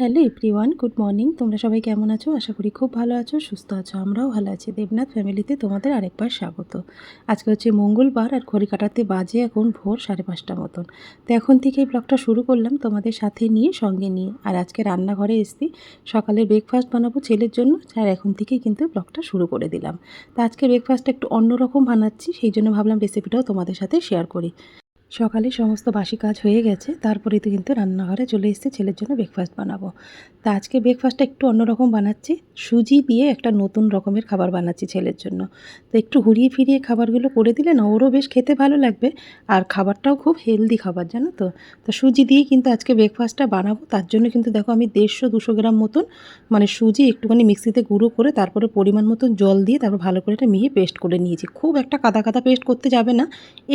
Hello everyone, good morning. তোমরা সবাই কেমন আছো? আশা করি খুব ভালো আছো, সুস্থ আছো, আমরাও ভালো আছি। দেবনাথ ফ্যামিলিতে তোমাদের আরেকবার স্বাগত। আজকে হচ্ছে মঙ্গলবার আর ঘড়ি কাটাতে বাজে এখন ভোর সাড়ে পাঁচটা মতন। তো এখন থেকে এই ব্লগটা শুরু করলাম তোমাদের সাথে নিয়ে, সঙ্গে নিয়ে। আর আজকে রান্নাঘরে এসছি, সকালে ব্রেকফাস্ট বানাবো ছেলের জন্য, আর এখন থেকেই কিন্তু ব্লগটা শুরু করে দিলাম। তো আজকে ব্রেকফাস্টটা একটু অন্যরকম বানাচ্ছি, সেই জন্য ভাবলাম রেসিপিটাও তোমাদের সাথে শেয়ার করি। সকালে সমস্ত বাসি কাজ হয়ে গেছে তারপরে তো কিন্তু রান্নাঘরে চলে এসেছে, ছেলের জন্য ব্রেকফাস্ট বানাবো। তা আজকে ব্রেকফাস্টটা একটু অন্যরকম বানাচ্ছি। সুজি দিয়ে একটা নতুন রকমের খাবার বানাচ্ছি ছেলের জন্য। তো একটু ঘুরিয়ে ফিরিয়ে খাবারগুলো করে দিলে না, ওরও বেশ খেতে ভালো লাগবে। আর খাবারটাও খুব হেলদি খাবার, জানো তো? তো সুজি দিয়ে কিন্তু আজকে ব্রেকফাস্টটা বানাবো। তার জন্য কিন্তু দেখো আমি দেড়শো, দুশো গ্রাম মতন মানে সুজি একটুখানি মিক্সিতে গুঁড়ো করে তারপরে পরিমাণ মতন জল দিয়ে তারপর ভালো করে এটা মিহি পেস্ট করে নিয়েছি। খুব একটা কাদা কাদা পেস্ট করতে যাবে না।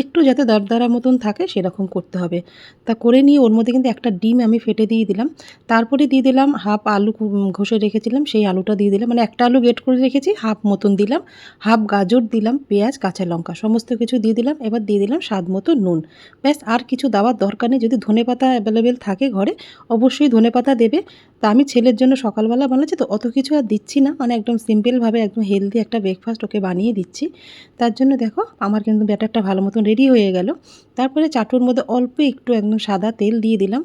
একটু যাতে দরদারা মতন থাকে সেরকম করতে হবে। তা করে নিয়ে ওর মধ্যে কিন্তু একটা ডিম আমি ফেটে দিয়ে দিলাম। তারপরে দিয়ে দিলাম হাফ আলু ঘষে রেখেছিলাম, সেই আলুটা দিয়ে দিলাম। মানে একটা আলু গেট করে রেখেছি, হাফ মতন দিলাম, হাফ গাজর দিলাম, পেঁয়াজ, কাঁচা লঙ্কা সমস্ত কিছু দিয়ে দিলাম। এবার দিয়ে দিলাম স্বাদ মতো নুন। ব্যাস, আর কিছু দেওয়ার দরকার নেই। যদি ধনে পাতা অ্যাভেলেবেল থাকে ঘরে, অবশ্যই ধনে পাতা দেবে। তা আমি ছেলের জন্য সকালবেলা বানাচ্ছি, তো অত কিছু আর দিচ্ছি না। মানে একদম সিম্পলভাবে একদম হেলদি একটা ব্রেকফাস্ট ওকে বানিয়ে দিচ্ছি। তার জন্য দেখো, আমার কিন্তু ব্যাটারটা ভালো মতন রেডি হয়ে গেল। তারপরে চাটুর মধ্যে অল্প একটু একদম সাদা তেল দিয়ে দিলাম।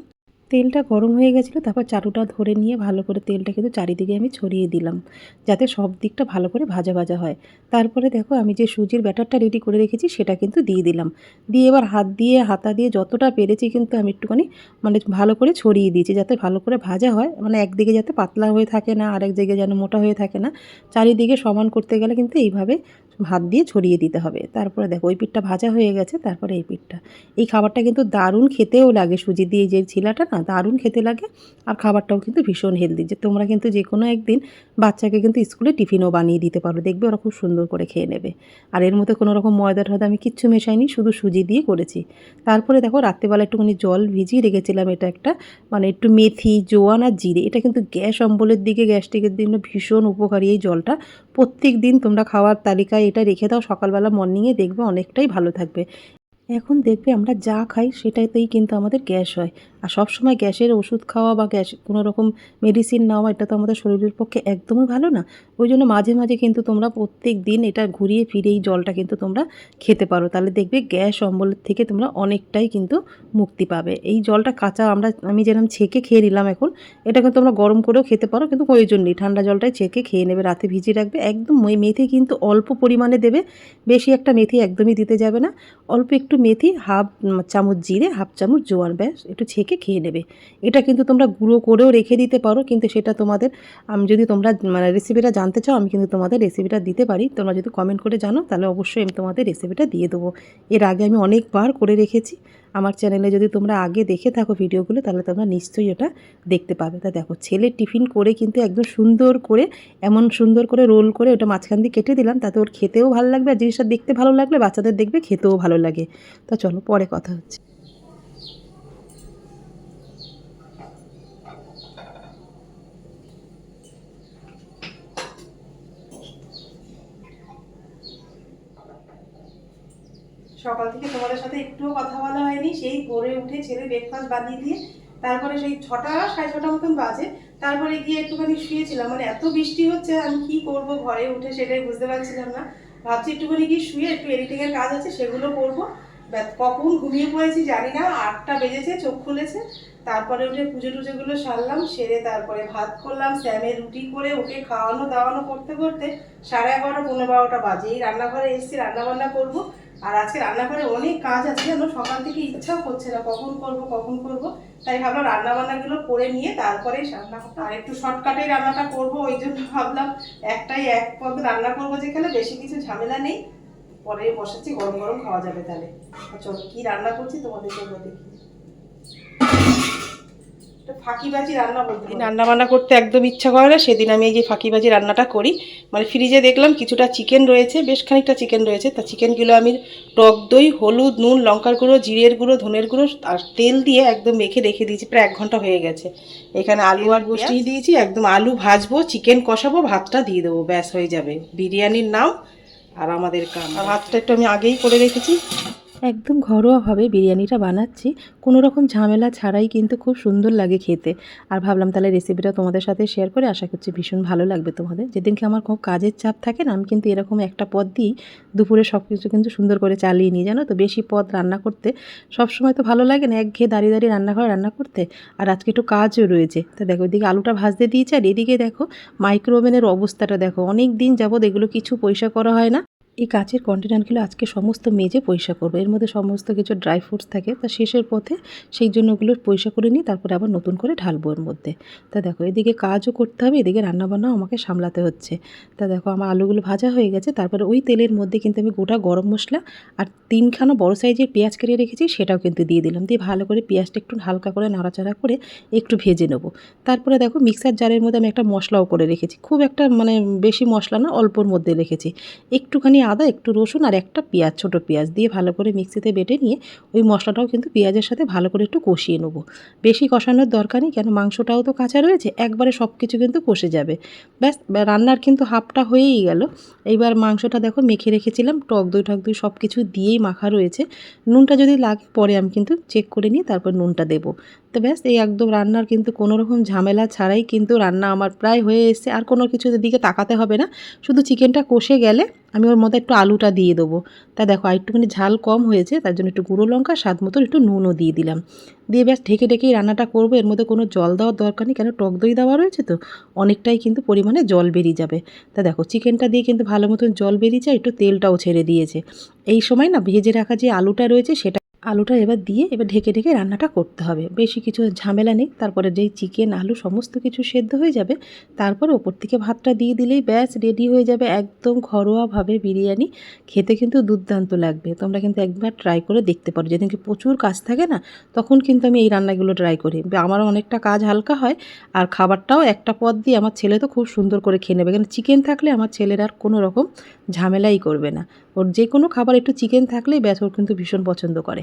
তেলটা গরম হয়ে গেছিল, তারপর চাটুটা ধরে নিয়ে ভালো করে তেলটা কিন্তু চারিদিকে আমি ছড়িয়ে দিলাম, যাতে সব দিকটা ভালো করে ভাজা ভাজা হয়। তারপরে দেখো আমি যে সুজির ব্যাটারটা রেডি করে রেখেছি, সেটা কিন্তু দিয়ে দিলাম। দিয়ে এবার হাত দিয়ে, হাতা দিয়ে যতটা পেরেছি কিন্তু আমি একটুখানি মানে ভালো করে ছড়িয়ে দিয়েছি, যাতে ভালো করে ভাজা হয়। মানে একদিকে যাতে পাতলা হয়ে থাকে না, আরেক জায়গায় যেন মোটা হয়ে থাকে না। চারিদিকে সমান করতে গেলে কিন্তু এইভাবে হাত দিয়ে ছড়িয়ে দিতে হবে। তারপরে দেখো, ওই পিঠটা ভাজা হয়ে গেছে, তারপরে এই পিঠটা। এই খাবারটা কিন্তু দারুণ খেতেও লাগে, সুজি দিয়ে যে ছিলাটা না, দারুণ খেতে লাগে। আর খাবারটাও কিন্তু ভীষণ হেলদি যে তোমরা কিন্তু যে কোনো একদিন বাচ্চাকে কিন্তু স্কুলে টিফিনও বানিয়ে দিতে পারো, দেখবে ওরা খুব সুন্দর করে খেয়ে নেবে। আর এর মধ্যে কোনো রকম ময়দা টয়দা আমি কিচ্ছু মেশাইনি, শুধু সুজি দিয়ে করেছি। তারপরে দেখো, রাত্রেবেলা একটুখানি জল ভিজিয়ে রেখেছিলাম এটা একটা মানে একটু মেথি, জোয়ান আর জিরে। এটা কিন্তু গ্যাস অম্বলের দিকে, গ্যাস্ট্রিকের জন্য ভীষণ উপকারী এই জলটা। প্রত্যেক দিন তোমরা খাওয়ার তালিকায় এটা রেখে দাও, সকালবেলা মর্নিংয়ে দেখবে অনেকটাই ভালো থাকবে। এখন দেখবে আমরা যা খাই সেটাতেই কিন্তু আমাদের গ্যাস হয়। আর সব সময় গ্যাসের ওষুধ খাওয়া বা গ্যাস কোনো রকম মেডিসিন নেওয়া, এটা তো আমাদের শরীরের পক্ষে একদমই ভালো না। ওই জন্য মাঝে মাঝে কিন্তু তোমরা প্রত্যেক দিন এটা ঘুরিয়ে ফিরে এই জলটা কিন্তু তোমরা খেতে পারো। তাহলে দেখবে গ্যাস অম্বলের থেকে তোমরা অনেকটাই কিন্তু মুক্তি পাবে। এই জলটা কাঁচা আমরা, আমি যেরকম ছেঁকে খেয়ে নিলাম এখন এটা কিন্তু তোমরা গরম করেও খেতে পারো, কিন্তু প্রয়োজন নেই। ঠান্ডা জলটাই ছেঁকে খেয়ে নেবে, রাতে ভিজিয়ে রাখবে। একদম ওই মেথি কিন্তু অল্প পরিমাণে দেবে, বেশি একটা মেথি একদমই দিতে যাবে না। অল্প একটু মেথি, হাফ চামচ জিরে, হাফ চামচ জোয়ান, ব্যাস, একটু ছেঁকে খেয়ে নেবে। এটা কিন্তু তোমরা গুঁড়ো করেও রেখে দিতে পারো, কিন্তু সেটা তোমাদের, আমি যদি তোমরা মানে রেসিপিটা জানতে চাও, আমি কিন্তু তোমাদের রেসিপিটা দিতে পারি। তোমরা যদি কমেন্ট করে জানো, তাহলে অবশ্যই আমি তোমাদের রেসিপিটা দিয়ে দেবো। এর আগে আমি অনেকবার করে রেখেছি। আমার চ্যানেলে যদি তোমরা আগে দেখে থাকো ভিডিওগুলো তাহলে তোমরা নিশ্চয়ই ওটা দেখতে পাবে। তা দেখো, ছেলে টিফিন করে কিন্তু একদম সুন্দর করে, এমন সুন্দর করে রোল করে ওটা মাঝখান দিয়ে কেটে দিলাম, তাতে ওর খেতেও ভালো লাগবে, আর জিনিসটা দেখতে ভালো লাগলে বাচ্চাদের দেখবে খেতেও ভালো লাগে। তা চলো, পরে কথা হচ্ছে। সকাল থেকে তোমাদের সাথে একটুও কথা বলা হয়নি। সেই ভোরে উঠে ছেলে ব্রেকফাস্ট বানিয়ে দিয়ে তারপরে সেই ছটা, সাড়ে ছটা মতন বাজে। তারপরে গিয়ে একটুখানি শুয়েছিলাম। মানে এত বৃষ্টি হচ্ছে, আমি কি করব? ঘরে উঠে সেটাই বুঝতে পারছিলাম না। ভাবছি একটুখানি গিয়ে শুয়ে একটু এডিটিং এর কাজ আছে, সেগুলো করব। কখন ঘুমিয়ে পড়েছি জানি না। আটটা বেজেছে, চোখ খুলেছে। তারপরে উঠে পুজো টুজোগুলো সারলাম, সেরে তারপরে ভাত করলাম, স্যামে রুটি করে ওকে খাওয়ানো দাওয়ানো করতে করতে সাড়ে এগারোটা, পনেরো বারোটা বাজে। এই রান্নাঘরে এসেছি রান্না বান্না করব। আর আজকে রান্নাঘরে অনেক কাজ আছে, জানো? সকাল থেকে ইচ্ছাও করছে না কখন করব কখন করব। তাই ভাবলাম রান্না বান্নাগুলো করে নিয়ে তারপরে রান্না আর একটু শর্টকাটে রান্নাটা করব, ওই জন্য ভাবলাম একটাই এক পদ রান্না করব যেখানে বেশি কিছু ঝামেলা নেই। পরে বসাচ্ছি গরম গরম খাওয়া যাবে তাহলে। চলো, কি রান্না করছি তোমাদের জন্য দেখি। ফাঁকিবাজি রান্না বান্না করতে একদম ইচ্ছা করে না। সেদিন আমি এই যে ফাঁকিবাজি রান্নাটা করি মানে ফ্রিজে দেখলাম কিছুটা চিকেন রয়েছে বেশ খানিকটা চিকেন রয়েছে। তা চিকেনগুলো আমি টক দই হলুদ নুন লঙ্কার গুঁড়ো জিরের গুঁড়ো ধনের গুঁড়ো আর তেল দিয়ে একদম মেখে রেখে দিয়েছি। প্রায় এক ঘণ্টা হয়ে গেছে। এখানে আলু আর বসিয়ে দিয়েছি একদম আলু ভাজবো চিকেন কষাবো ভাতটা দিয়ে দেবো ব্যাস হয়ে যাবে। বিরিয়ানির নাম আর আমাদের কাম। আর ভাতটা একটু আমি আগেই করে রেখেছি। একদম ঘরোয়াভাবে বিরিয়ানিটা বানাচ্ছি। কোনো রকম ঝামেলা ছাড়াই কিন্তু খুব সুন্দর লাগে খেতে। আর ভাবলাম তাহলে রেসিপিটা তোমাদের সাথে শেয়ার করে আশা করছি ভীষণ ভালো লাগবে তোমাদের। যেদিনকে আমার খুব কাজের চাপ থাকে না, আমি কিন্তু এরকম একটা পদ দিই, দুপুরে সব কিছু কিন্তু সুন্দর করে চালিয়ে নিই, জানো তো? বেশি পদ রান্না করতে সব সময় তো ভালো লাগে না, একঘেয়ে দাঁড়িয়ে দাঁড়িয়ে রান্নাঘরে রান্না করতে। আর আজকে একটু কাজও রয়েছে। তো দেখো ওইদিকে আলুটা ভাজতে দিয়েছে আর এদিকে দেখো মাইক্রো ওভেনের অবস্থাটা দেখো। অনেক দিন যাবত এগুলো কিছু পয়সা করা হয় না। এই কাচের কন্টেনারগুলো আজকে সমস্ত মেজে পয়সা করব। এর মধ্যে সমস্ত কিছু ড্রাই ফ্রুটস থাকে, তা শেষের পথে সেই জন্য ওগুলো পয়সা করে নিই তারপরে আবার নতুন করে ঢালবো এর মধ্যে। তা দেখো, এদিকে কাজও করতে হবে, এদিকে রান্নাবান্নাও আমাকে সামলাতে হচ্ছে। তা দেখো, আমার আলুগুলো ভাজা হয়ে গেছে, তারপরে ওই তেলের মধ্যে কিন্তু আমি গোটা গরম মশলা আর তিনখানা বড় সাইজের পেঁয়াজ কেটে রেখেছি, সেটাও কিন্তু দিয়ে দিলাম। দিয়ে ভালো করে পেঁয়াজটা একটু হালকা করে নাড়াচাড়া করে একটু ভেজে নেব। তারপরে দেখো মিক্সার জারের মধ্যে আমি একটা মশলাও করে রেখেছি। খুব একটা মানে বেশি মশলা না, অল্পর মধ্যে রেখেছি। একটুখানি আদা, একটু রসুন আর একটা পেঁয়াজ, ছোটো পেঁয়াজ দিয়ে ভালো করে মিক্সিতে বেটে নিয়ে ওই মশলাটাও কিন্তু পেঁয়াজের সাথে ভালো করে একটু কষিয়ে নেব। বেশি কষানোর দরকার নেই, কেন মাংসটাও তো কাঁচা রয়েছে, একবারে সব কিছু কিন্তু কষে যাবে। ব্যাস রান্নার কিন্তু হাফটা হয়েই গেল। এইবার মাংসটা দেখো মেখে রেখেছিলাম, টক দই টক দই সব কিছু দিয়েই মাখা রয়েছে। নুনটা যদি লাগে, পরে আমি কিন্তু চেক করে নিয়ে তারপর নুনটা দেবো। তো ব্যাস এই একদম রান্নার কিন্তু কোনো রকম ঝামেলা ছাড়াই কিন্তু রান্না আমার প্রায় হয়ে এসছে। আর কোনো কিছু দিকে তাকাতে হবে না। শুধু চিকেনটা কষে গেলে আমি ওর মধ্যে একটু আলুটা দিয়ে দেবো। তা দেখো, আর একটুখানি ঝাল কম হয়েছে, তার জন্য একটু গুঁড়ো লঙ্কা, স্বাদ মতন একটু নুনও দিয়ে দিলাম। দিয়ে ব্যাস ঢেকে ঢেকেই রান্নাটা করব। এর মধ্যে কোনো জল দেওয়ার দরকার নেই, কেন টক দই দেওয়া রয়েছে তো, অনেকটাই কিন্তু পরিমাণে জল বেরিয়ে যাবে। তা দেখো, চিকেনটা দিয়ে কিন্তু ভালো মতন জল বেরিয়ে যায়, একটু তেলটাও ছেড়ে দিয়েছে। এই সময় না ভেজে রাখা যে আলুটা রয়েছে, সেটা আলুটা এবার দিয়ে এবার ঢেকে ঢেকে রান্নাটা করতে হবে। বেশি কিছু ঝামেলা নেই। তারপরে যেই চিকেন আলু সমস্ত কিছু সেদ্ধ হয়ে যাবে। তারপরে ওপর থেকে ভাতটা দিয়ে দিলেই ব্যাস রেডি হয়ে যাবে একদম ঘরোয়াভাবে বিরিয়ানি। খেতে কিন্তু দুর্দান্ত লাগবে। তোমরা কিন্তু একবার ট্রাই করে দেখতে পারো। যেদিনকে প্রচুর কাজ থাকে না, তখন কিন্তু আমি এই রান্নাগুলো ট্রাই করি। আমারও অনেকটা কাজ হালকা হয়। আর খাবারটাও একটা পদ দিয়ে আমার ছেলে তো খুব সুন্দর করে খেয়ে নেবে। কারণ চিকেন থাকলে আমার ছেলের আর কোনো রকম ঝামেলাই করবে না। ওর যে কোনো খাবার একটু চিকেন থাকলেই ব্যাস, ওর কিন্তু ভীষণ পছন্দ করে।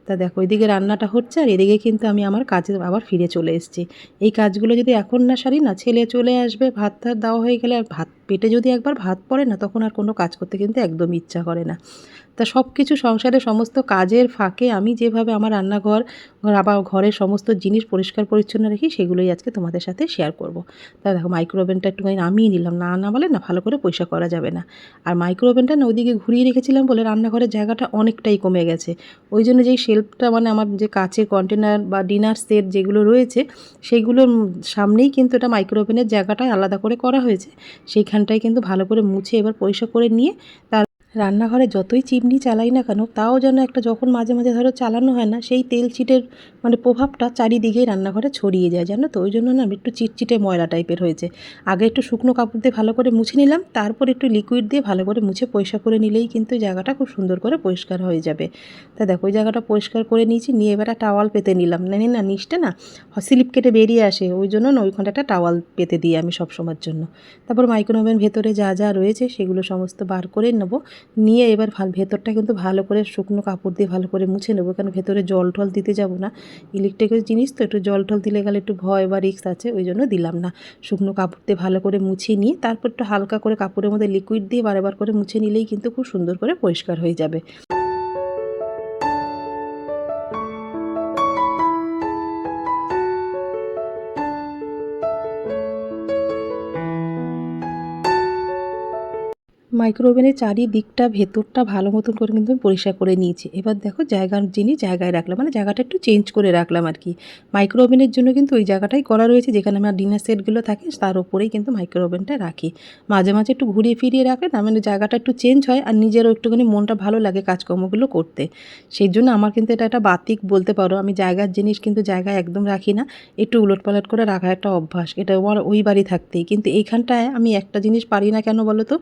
তা দেখো ওইদিকে রান্নাটা হচ্ছে আর এদিকে কিন্তু আমি আমার কাজে আবার ফিরে চলে এসেছি। এই কাজগুলো যদি এখন না সারি, না ছেলে চলে আসবে, ভাত টাত দেওয়া হয়ে গেলে আর ভাত, পেটে যদি একবার ভাত পড়ে না, তখন আর কোনো কাজ করতে কিন্তু একদম ইচ্ছা করে না। তা সব কিছু সংসারে সমস্ত কাজের ফাঁকে আমি যেভাবে আমার রান্নাঘর আবার ঘরের সমস্ত জিনিস পরিষ্কার পরিচ্ছন্ন রাখি সেগুলোই আজকে তোমাদের সাথে শেয়ার করব। তা দেখো মাইক্রোওভেনটা একটুখানি নামিয়ে নিলাম। না না বলে না ভালো করে পয়সা করা যাবে না। আর মাইক্রোওভেনটা না ওইদিকে ঘুরিয়ে রেখেছিলাম বলে রান্নাঘরের জায়গাটা অনেকটাই কমে গেছে। ওই জন্য যেই শেল্ফটা মানে আমার যে কাচের কন্টেনার বা ডিনার সেট যেগুলো রয়েছে, সেগুলোর সামনেই কিন্তু এটা মাইক্রোওভেনের জায়গাটা আলাদা করে করা হয়েছে। সেইখানটায় কিন্তু ভালো করে মুছে এবার পরিষ্কার করে নিয়ে তার রান্নাঘরে যতই চিমনি চালাই না কেন, তাও যেন একটা যখন মাঝে মাঝে ধরো চালানো হয় না, সেই তেল চিটের মানে প্রভাবটা চারিদিকেই রান্নাঘরে ছড়িয়ে যায়, জানো তো? ওই জন্য না একটু চিটচিটে ময়লা টাইপের হয়েছে। আগে একটু শুকনো কাপড় দিয়ে ভালো করে মুছে নিলাম, তারপর একটু লিকুইড দিয়ে ভালো করে মুছে পরিষ্কার করে নিলেই কিন্তু জায়গাটা খুব সুন্দর করে পরিষ্কার হয়ে যাবে। তা দেখো, ওই জায়গাটা পরিষ্কার করে নিয়েছি, নিয়ে এবার টাওয়াল পেতে নিলাম। না না, নিচটা না স্লিপ কেটে বেরিয়ে আসে, ওই জন্য না ওইখানটা একটা টাওয়াল পেতে দিই আমি সব সময়ের জন্য। তারপর মাইক্রোওভেন ভেতরে যা যা রয়েছে, সেগুলো সমস্ত বার করে নেব। নিয়ে এবার ভালো, ভেতরটা কিন্তু ভালো করে শুকনো কাপড় দিয়ে ভালো করে মুছে নেব। কারণ ভেতরে জল টল দিতে যাব না। ইলেকট্রিকের জিনিস তো, একটু জল টল দিলে গেলে একটু ভয় বা রিক্স আছে, ওই জন্য দিলাম না। শুকনো কাপড় দিয়ে ভালো করে মুছিয়ে নিয়ে, তারপর একটু হালকা করে কাপড়ের মধ্যে লিকুইড দিয়ে বারবার করে মুছে নিলেই কিন্তু খুব সুন্দর করে পরিষ্কার হয়ে যাবে। মাইক্রোওভেনের চারিদিকটা, ভেতরটা ভালো মতন করে কিন্তু আমি পরিষ্কার করে নিয়েছি। এবার দেখো জায়গার জিনিস জায়গায় রাখলাম মানে জায়গাটা একটু চেঞ্জ করে রাখলাম আর কি। মাইক্রোওভেনের জন্য কিন্তু ওই জায়গাটাই করা রয়েছে, যেখানে আমার ডিনার সেটগুলো থাকে, তার উপরেই কিন্তু মাইক্রোওভেনটা রাখি। মাঝে মাঝে একটু ঘুরিয়ে ফিরিয়ে রাখলে না মানে জায়গাটা একটু চেঞ্জ হয় আর নিজেরও একটুখানি মনটা ভালো লাগে কাজকর্মগুলো করতে। সেই জন্য আমার কিন্তু এটা একটা বাতিক বলতে পারো। আমি জায়গার জিনিস কিন্তু জায়গায় একদম রাখি না, একটু উলট পালট করে রাখা একটা অভ্যাস। এটা আমার ওই বাড়ি থাকতেই। কিন্তু এইখানটায় আমি একটা জিনিস পারি না কেন বলো তো?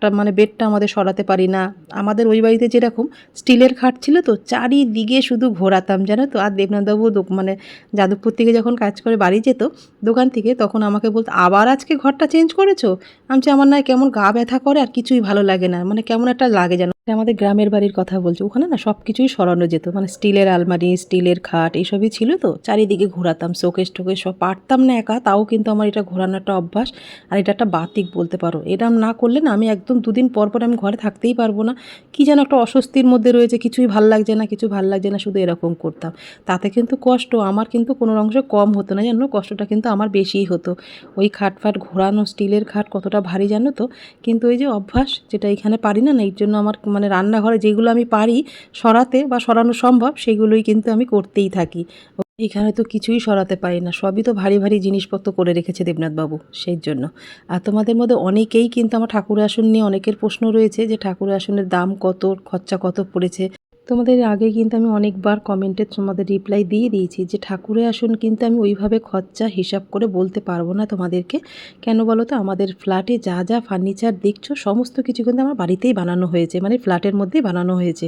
খাটটা মানে বেডটা আমাদের সরাতে পারি না। আমাদের ওই বাড়িতে যেরকম স্টিলের খাট ছিল তো, চারিদিকে শুধু ঘোরাতাম, জানো তো? আর দেবনাথবাবু মানে যাদবপুর থেকে যখন কাজ করে বাড়ি যেত, দোকান থেকে, তখন আমাকে বলতো, আবার আজকে ঘরটা চেঞ্জ করেছ? আমি আমার নয় কেমন গা ব্যথা করে, আর কিছুই ভালো লাগে না। মানে কেমন একটা লাগে যেন। এটা আমাদের গ্রামের বাড়ির কথা বলছি। ওখানে না সব কিছুই সরানো যেত। মানে স্টিলের আলমারি, স্টিলের খাট, এইসবই ছিল তো। চারিদিকে ঘোরাতাম শোকেশ টোকেশ সব পারতাম না একা। তাও কিন্তু আমার এটা ঘোরানো একটা অভ্যাস। আর এটা একটা বাতিক বলতে পারো। এরম না করলে না আমি একদম দুদিন পর পর আমি ঘরে থাকতেই পারব না। কি যেন একটা অস্বস্তির মধ্যে রয়েছে। কিছুই ভালো লাগছে না, কিছু ভালো লাগছে না, শুধু এরকম করতাম। তাতে কিন্তু কষ্ট, আমার কিন্তু কোনো অংশে কম হতো না, জানো? কষ্টটা কিন্তু আমার বেশিই হতো। ওই খাট ফাট ঘোরানো, স্টিলের খাট কতটা ভারী জানো তো? কিন্তু ওই যে অভ্যাস, যেটা এখানে পারি না না, এর জন্য আমার মানে রান্নাঘরে যেগুলো আমি পারি সরাতে বা সরানো সম্ভব, সেগুলোই কিন্তু আমি করতেই থাকি। এখানে তো কিছুই সরাতে পারি না, সবই তো ভারী ভারী জিনিসপত্র করে রেখেছে দেবনাথবাবু সেই জন্য। আর তোমাদের মধ্যে অনেকেই কিন্তু আমার ঠাকুর আসন নিয়ে অনেকের প্রশ্ন রয়েছে যে ঠাকুর আসনের দাম কত, খরচা কত পড়েছে। তোমাদের আগে কিন্তু আমি অনেকবার কমেন্টে তোমাদের রিপ্লাই দিয়ে দিয়েছি যে, ঠাকুরের আসন কিন্তু আমি ওইভাবে খরচা হিসাব করে বলতে পারব না তোমাদেরকে। কেন বলো তো? আমাদের ফ্ল্যাটে যা যা ফার্নিচার দেখছ, সমস্ত কিছু কিন্তু আমার বাড়িতেই বানানো হয়েছে। মানে ফ্ল্যাটের মধ্যেই বানানো হয়েছে।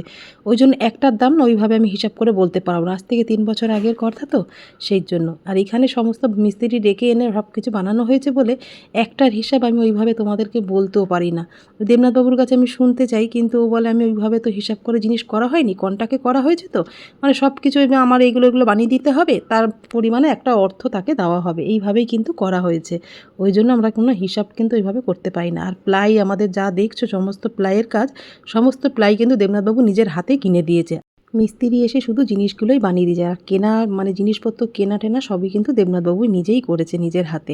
ওই জন্য একটার দাম না ওইভাবে আমি হিসাব করে বলতে পারব না। আজ থেকে তিন বছর আগের কথা তো সেই জন্য। আর এখানে সমস্ত মিস্ত্রি ডেকে এনে সব কিছু বানানো হয়েছে বলে একটার হিসাব আমি ওইভাবে তোমাদেরকে বলতেও পারি না। দেবনাথবাবুর কাছে আমি শুনতে চাই, কিন্তু ও বলে আমি ওইভাবে তো হিসাব করে জিনিস করা হয়নি। কন্টাকে করা হয়েছে তো? মানে সব কিছু আমার এইগুলো, এগুলো বানিয়ে দিতে হবে, তার পরিমাণে একটা অর্থ তাকে দেওয়া হবে, এইভাবেই কিন্তু করা হয়েছে। ওই জন্য আমরা কোনো হিসাব কিন্তু এইভাবে করতে পারি না। আর প্লাই আমাদের যা দেখছ, সমস্ত প্লাইয়ের কাজ, সমস্ত প্লাই কিন্তু দেবনাথবাবু নিজের হাতে কিনে দিয়েছে। মিস্ত্রি এসে শুধু জিনিসগুলোই বানিয়ে দিয়ে যায়। আর কেনা মানে জিনিসপত্র কেনা টেনা সবই কিন্তু দেবনাথবাবু নিজেই করেছে নিজের হাতে।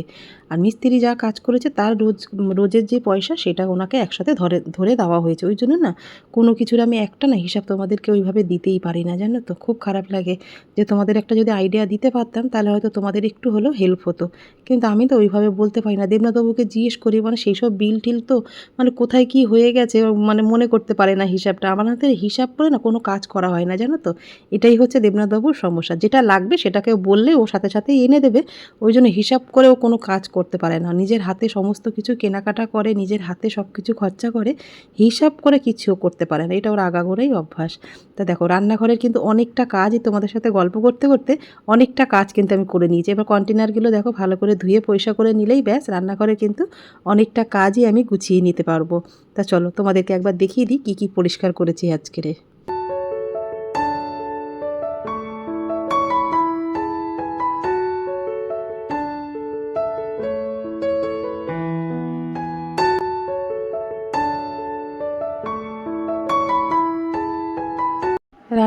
আর মিস্ত্রি যা কাজ করেছে তার রোজ, রোজের যে পয়সা সেটা ওনাকে একসাথে ধরে ধরে দেওয়া হয়েছে। ওই জন্য না, কোনো কিছুর আমি একটা না হিসাব তোমাদেরকে ওইভাবে দিতেই পারি না, জানো তো? খুব খারাপ লাগে যে তোমাদের একটা যদি আইডিয়া দিতে পারতাম, তাহলে হয়তো তোমাদের একটু হলেও হেল্প হতো। কিন্তু আমি তো ওইভাবে বলতে পারি না। দেবনাথবাবুকে জিজ্ঞেস করি মানে সেই সব বিল টিল তো মানে কোথায় কি হয়ে গেছে? মানে মনে করতে পারে না হিসাবটা। আমার হাতে হিসাব করে না কোনো কাজ করা হয় না, জানো তো? এটাই হচ্ছে দেবনাথবাবুর সমস্যা। যেটা লাগবে সেটাকে বললে ও সাথে সাথে এনে দেবে। ওই জন্য হিসাব করেও কোনো কাজ করতে পারে না। নিজের হাতে সমস্ত কিছু কেনাকাটা করে, নিজের হাতে সব কিছু খরচা করে হিসাব করে কিছুও করতে পারে না। এটা ওর আগাগোড়াই অভ্যাস। তা দেখো, রান্নাঘরের কিন্তু অনেকটা কাজই তোমাদের সাথে গল্প করতে করতে অনেকটা কাজ কিন্তু আমি করে নিয়েছি। এবার কন্টেনারগুলো দেখো, ভালো করে ধুয়ে পয়সা করে নিলেই ব্যাস, রান্নাঘরে কিন্তু অনেকটা কাজই আমি গুছিয়ে নিতে পারব। তা চলো, তোমাদেরকে একবার দেখিয়ে দিই কী কী পরিষ্কার করেছি আজকেরে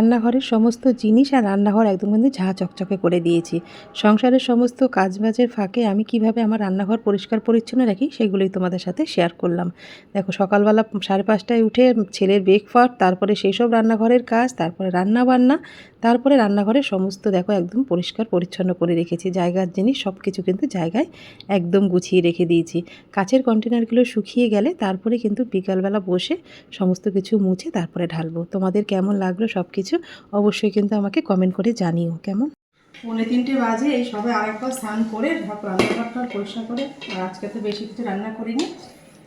রান্নাঘরের সমস্ত জিনিস আর রান্নাঘর একদম কিন্তু ঝাঁ চকচকে করে দিয়েছি। সংসারের সমস্ত কাজবাজের ফাঁকে আমি কীভাবে আমার রান্নাঘর পরিষ্কার পরিচ্ছন্ন রাখি সেগুলোই তোমাদের সাথে শেয়ার করলাম। দেখো, সকালবেলা সাড়ে পাঁচটায় উঠে ছেলের ব্রেকফাস্ট তারপরে সেই সব রান্নাঘরের কাজ, তারপরে রান্না বান্না তারপরে রান্নাঘরে সমস্ত দেখো একদম পরিষ্কার পরিচ্ছন্ন করে রেখেছি। জায়গার জিনিস সব কিছু কিন্তু জায়গায় একদম গুছিয়ে রেখে দিয়েছি। কাচের কন্টেনারগুলো শুকিয়ে গেলে তারপরে কিন্তু বিকালবেলা বসে সমস্ত কিছু মুছে তারপরে ঢালবো। তোমাদের কেমন লাগল সব কিছু অবশ্যই কিন্তু আমাকে কমেন্ট করে জানিও। কেমন? পৌনে তিনটে বাজে, এই সবাই আরেকবার স্নান করে রান্নাঘরটা পরিষ্কার করে। আর আজকে তো বেশি কিছু রান্না করিনি।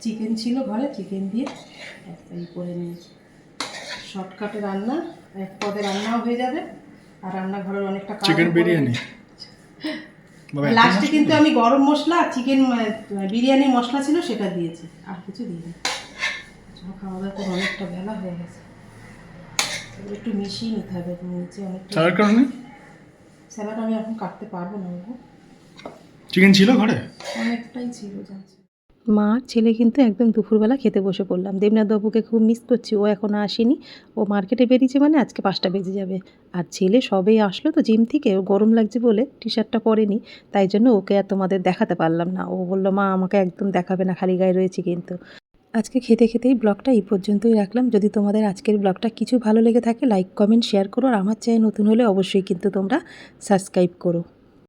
চিকেন ছিল ঘরে চিকেন দিয়ে এই করে নিয়েছি। শর্টকাটে রান্না। এক পদে রান্নাও হয়ে যাবে। আর রান্নাঘরের অনেকটা চিকেন বিরিয়ানি? লাস্টে কিন্তু আমি গরম মশলা চিকেন বিরিয়ানি মশলা ছিল সেটা দিয়েছি। আর কিছু দিইনি। খাওয়া দাওয়া করে অনেকটা বেলা হয়ে গেছে। একটু মিশিয়ে নিতে হবে নিচে অনেকটা স্যালাড কারণে? স্যালাড আমি এখন কাটতে পারব না চিকেন ছিল ঘরে? অনেকটাই ছিল যাচ্ছে মা, ছেলে কিন্তু একদম দুপুরবেলা খেতে বসে পড়লাম। দেবনাথ বাবুকে খুব মিস করছি, ও এখনও আসেনি। ও মার্কেটে বেরিয়েছে মানে আজকে পাঁচটা বেজে যাবে। আর ছেলে সবেই আসলো তো জিম থেকে, ও গরম লাগছে বলে টি শার্টটা পরেনি, তাই জন্য ওকে আর তোমাদের দেখাতে পারলাম না। ও বলল, মা, আমাকে একদম দেখাবে না, খালি গায়ে রয়েছে কিন্তু। আজকে খেতে খেতেই ব্লগটা এই পর্যন্তই রাখলাম। যদি তোমাদের আজকের ব্লগটা কিছু ভালো লেগে থাকে লাইক কমেন্ট শেয়ার করো। আর আমার চ্যানেল নতুন হলে অবশ্যই কিন্তু তোমরা সাবস্ক্রাইব করো।